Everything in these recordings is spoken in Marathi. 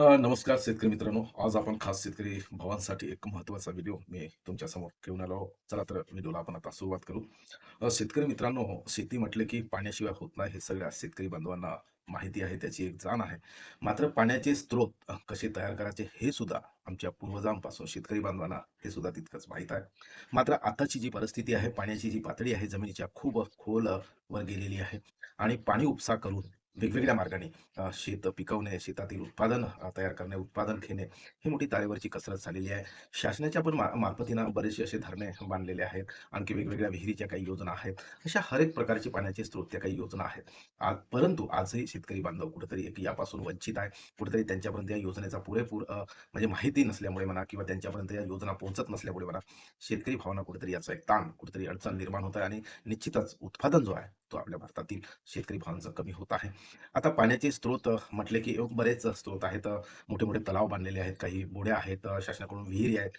नमस्कार शेतकरी मित्रांनो. आज आपण खास शेतकरी भावांसाठी एक महत्त्वाचा व्हिडिओ मी तुमच्यासमोर घेऊन आलो चला तर व्हिडिओला आपण आता सुरुवात करू. शेतकरी मित्रांनो शेती म्हटले की पाण्याशिवाय होत नाही हे सगळ्या शेतकरी बांधवांना माहिती आहे त्याची एक जाण आहे. मात्र पाण्याचे स्रोत कसे तयार करायचे हे सुद्धा आमच्या पूर्वजांपासून शेतकरी बांधवांना हे सुद्धा तितकंच माहीत आहे. मात्र आताची जी परिस्थिती आहे पाण्याची जी पातळी आहे जमिनीच्या खूप खोल वर गेलेली आहे आणि पाणी उपसा करून वेगवेगळ्या मार्गाने शेत पिकवणे, शेतातील उत्पादन तयार करणे, उत्पादन घेणे, ही मोठी तारेवरची कसरत झालेली आहे. शासनाच्या पण मा मार्फतीनं बरेचसे असे धरणे बांधलेले आहेत. आणखी वेगवेगळ्या विहिरीच्या काही योजना आहेत. अशा हर एक प्रकारचे पाण्याचे स्रोत त्या काही योजना आहेत. आ परंतु आजही शेतकरी बांधव कुठेतरी एक यापासून वंचित आहे. कुठेतरी त्यांच्यापर्यंत या योजनेचा पुरेपूर म्हणजे माहिती नसल्यामुळे म्हणा किंवा त्यांच्यापर्यंत या योजना पोहोचत नसल्यामुळे म्हणा, शेतकरी भावना कुठेतरी याचा एक ताण, कुठेतरी अडचण निर्माण होत आहे आणि निश्चितच उत्पादन जो आहे, तो आपल्या भारतातील शेतकरी भावांचा कमी होत आहे. आता पाण्याचे स्रोत म्हटले की बरेच स्रोत आहेत. मोठे-मोठे तलाव बांधलेले आहेत, काही बोड्या आहेत, शासनाकडून विहिरी आहेत,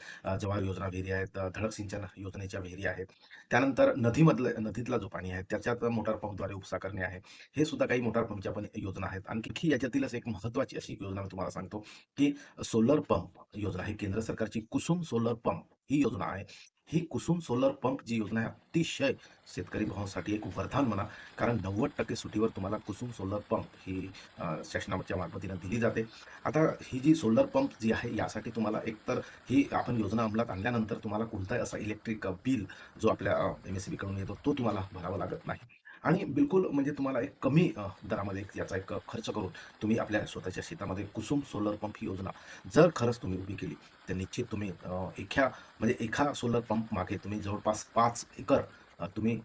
जवाहर योजना विहिरी आहेत, धडक सिंचन योजनेच्या विहिरी आहेत. त्यानंतर नदीमधलं नदीतला जो पाणी आहे, त्याच्यात मोटार पंपद्वारे उपसा करणे आहे. हे सुद्धा काही मोटार पंपच्या पण योजना आहेत. आणखी याच्यातीलच एक महत्त्वाची अशी योजना मी तुम्हाला सांगतो, की सोलर पंप योजना ही केंद्र सरकारची कुसुम सोलर पंप ही योजना आहे. ही कुसुम सोलर पंप जी योजना आहे, अतिशय शेतकरी भावांसाठी एक वरदान म्हणा, कारण 90% सुटीवर तुम्हाला कुसुम सोलर पंप ही शासनाच्या मार्फतीनं दिली जाते. आता ही जी सोलर पंप जी आहे, यासाठी तुम्हाला एकतर ही आपण योजना अंमलात आणल्यानंतर तुम्हाला कोणताही असा इलेक्ट्रिक बिल जो आपल्या एम-एस-सी-बीकडून येतो, तो तुम्हाला भरावा लागत नाही. आणि बिलकुल म्हणजे तुम्हाला एक कमी दरामध्ये याचा एक खर्च करून तुम्ही आपल्या स्वतःच्या शेतामध्ये कुसुम सोलर पंप ही योजना जर खरंच तुम्ही उभी केली, तर निश्चित तुम्ही अ, एका म्हणजे एका सोलर पंप मागे तुम्ही जवळपास पाच एकर तुम्ही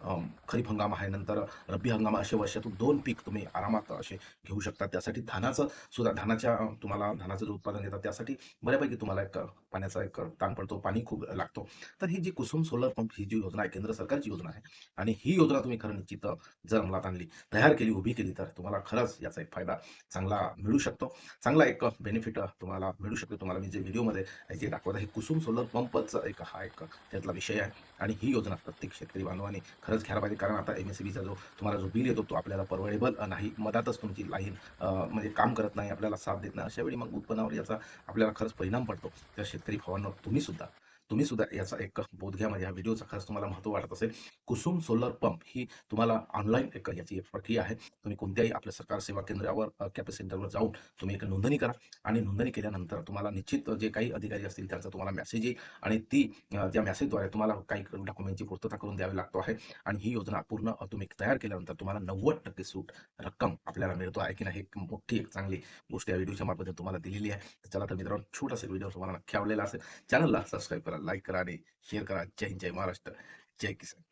खरीप हंगाम आहे, नंतर रब्बी हंगाम असे वर्षातून दोन पीक तुम्ही आरामात असे घेऊ शकता. त्यासाठी धानाचं सुद्धा धानाच्या तुम्हाला धानाचं जे उत्पादन घेतात त्यासाठी बऱ्यापैकी तुम्हाला एक पाण्याचा एक ताण पडतो, पाणी खूप लागतो. तर ही जी कुसुम सोलर पंप ही जी योजना आहे, केंद्र सरकारची योजना आहे आणि ही योजना तुम्ही खरं निश्चित जर अंमलात आणली, तयार केली, उभी केली, तर तुम्हाला खरंच याचा एक फायदा चांगला मिळू शकतो. चांगला एक बेनिफिट तुम्हाला मिळू शकतो. तुम्हाला मी जे व्हिडिओमध्ये जे दाखवत आहे, कुसुम सोलर पंपचा एक हा एक त्यातला विषय आहे आणि ही योजना प्रत्येक शेतकरी बांधवांनी खरंच घ्यायला पाहिजे. कारण आता एम-एस-सी-बीचा जो तुम्हाला जो बिल येतो, तो आपल्याला परवडेबल नाही. मधातच तुमची लाईन म्हणजे काम करत नाही, आपल्याला साथ देत नाही. अशा वेळी मग उत्पन्नावर याचा आपल्याला खरंच परिणाम पडतो. तर शेतकरी भावांना तुम्ही सुद्धा तुम्ही सुद्धा याचा एक बोध घ्या. म्हणजे या व्हिडिओचा खरंच तुम्हाला महत्त्व वाटत असेल. कुसुम सोलर पंप ही तुम्हाला ऑनलाईन एक याची एक प्रक्रिया आहे. तुम्ही कोणत्याही आपल्या सरकार सेवा केंद्रावर अ, कॅपे सेंटरवर जाऊन तुम्ही एक नोंदणी करा आणि नोंदणी केल्यानंतर तुम्हाला निश्चित जे काही अधिकारी असतील, त्यांचा तुम्हाला मेसेज येईल आणि ती त्या मेसेजद्वारे तुम्हाला काही डॉक्युमेंटची पूर्तता करून द्यावी लागतो आहे आणि ही योजना पूर्ण तुम्ही तयार केल्यानंतर तुम्हाला 90% सूट रक्कम आपल्याला मिळतो आहे की नाही, एक मोठी एक चांगली गोष्ट या व्हिडिओच्या मार्फत तुम्हाला दिलेली आहे. तर चला तर मित्रांनो, छोटासा व्हिडिओ तुम्हाला नक्की आवडलेला असेल. चॅनलला सबस्क्राईब करा, लाईक करा आणि शेअर करा. जय जय महाराष्ट्र, जय किसान.